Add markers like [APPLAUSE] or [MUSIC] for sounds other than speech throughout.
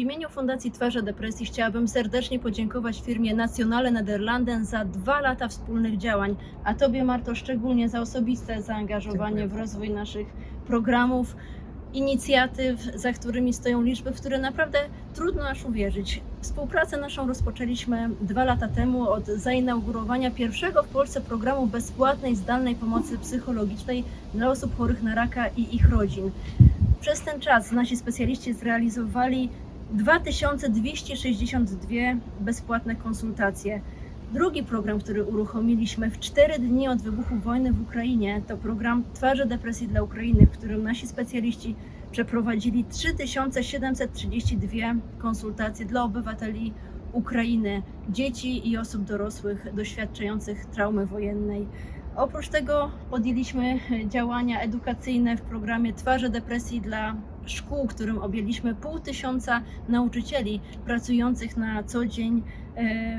imieniu Fundacji Twarze Depresji chciałabym serdecznie podziękować firmie Nationale Nederlanden za dwa lata wspólnych działań, a Tobie Marto szczególnie za osobiste zaangażowanie Dziękuję w rozwój naszych programów, inicjatyw, za którymi stoją liczby, w które naprawdę trudno aż uwierzyć. Współpracę naszą rozpoczęliśmy dwa lata temu od zainaugurowania pierwszego w Polsce programu bezpłatnej zdalnej pomocy psychologicznej dla osób chorych na raka i ich rodzin. Przez ten czas nasi specjaliści zrealizowali 2262 bezpłatne konsultacje. Drugi program, który uruchomiliśmy w 4 dni od wybuchu wojny w Ukrainie, to program Twarze Depresji dla Ukrainy, w którym nasi specjaliści przeprowadzili 3732 konsultacje dla obywateli Ukrainy, dzieci i osób dorosłych doświadczających traumy wojennej. Oprócz tego podjęliśmy działania edukacyjne w programie Twarze Depresji dla szkół, którym objęliśmy pół tysiąca nauczycieli pracujących na co dzień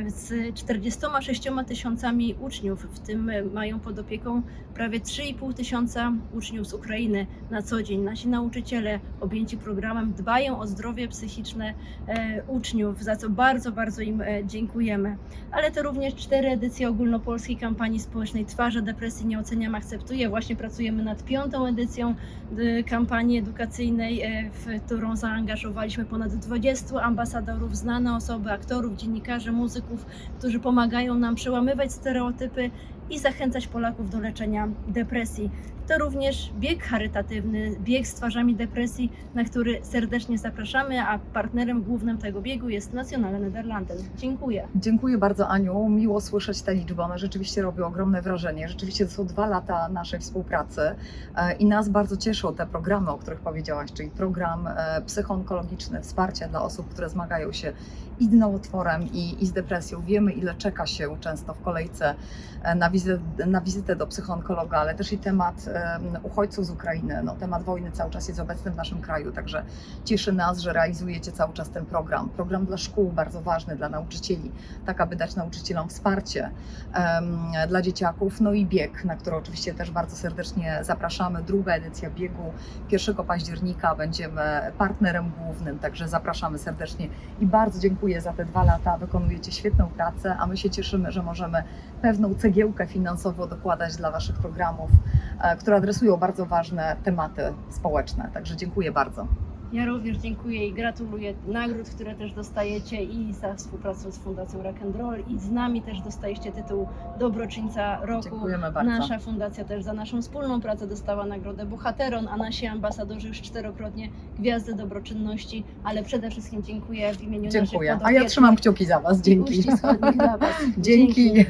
z 46 tysiącami uczniów, w tym e, mają pod opieką prawie 3,5 tysiąca uczniów z Ukrainy na co dzień. Nasi nauczyciele objęci programem dbają o zdrowie psychiczne e, uczniów, za co bardzo, bardzo im e, dziękujemy. Ale to również cztery edycje ogólnopolskiej kampanii społecznej Twarze Depresji Nie Oceniam, Akceptuję. Właśnie pracujemy nad piątą edycją y, kampanii edukacyjnej, e, w którą zaangażowaliśmy ponad 20 ambasadorów, znane osoby, aktorów, dziennikarzy, muzyków, którzy pomagają nam przełamywać stereotypy i zachęcać Polaków do leczenia depresji. To również bieg charytatywny, bieg z twarzami depresji, na który serdecznie zapraszamy, a partnerem głównym tego biegu jest Nationale Nederlanden. Dziękuję. Dziękuję bardzo Aniu, miło słyszeć te liczby, one rzeczywiście robią ogromne wrażenie. Rzeczywiście to są dwa lata naszej współpracy e, i nas bardzo cieszą te programy, o których powiedziałaś, czyli program e, psychoonkologiczny, wsparcie dla osób, które zmagają się i nowotworem i, i z depresją. Wiemy ile czeka się często w kolejce e, na wizytę, na wizytę do psychoonkologa, ale też i temat em, uchodźców z Ukrainy, no, temat wojny cały czas jest obecny w naszym kraju, także cieszy nas, że realizujecie cały czas ten program. Program dla szkół, bardzo ważny dla nauczycieli, tak aby dać nauczycielom wsparcie dla dzieciaków. No i bieg, na który oczywiście też bardzo serdecznie zapraszamy. Druga edycja biegu 1 października będziemy partnerem głównym, także zapraszamy serdecznie i bardzo dziękuję za te dwa lata. Wykonujecie świetną pracę, a my się cieszymy, że możemy pewną cegiełkę finansową dokładać dla Waszych programów, które adresują bardzo ważne tematy społeczne. Także dziękuję bardzo. Ja również dziękuję i gratuluję nagród, które też dostajecie i za współpracę z Fundacją Rock and Roll i z nami też dostaliście tytuł Dobroczyńca Roku. Dziękujemy bardzo. Nasza fundacja też za naszą wspólną pracę dostała nagrodę Bohateron, a nasi ambasadorzy już czterokrotnie Gwiazdę Dobroczynności, ale przede wszystkim dziękuję w imieniu Dziękuję. naszych A ja trzymam kciuki za Was. Dzięki. Dla Was. [LAUGHS] Dzięki. Dzięki.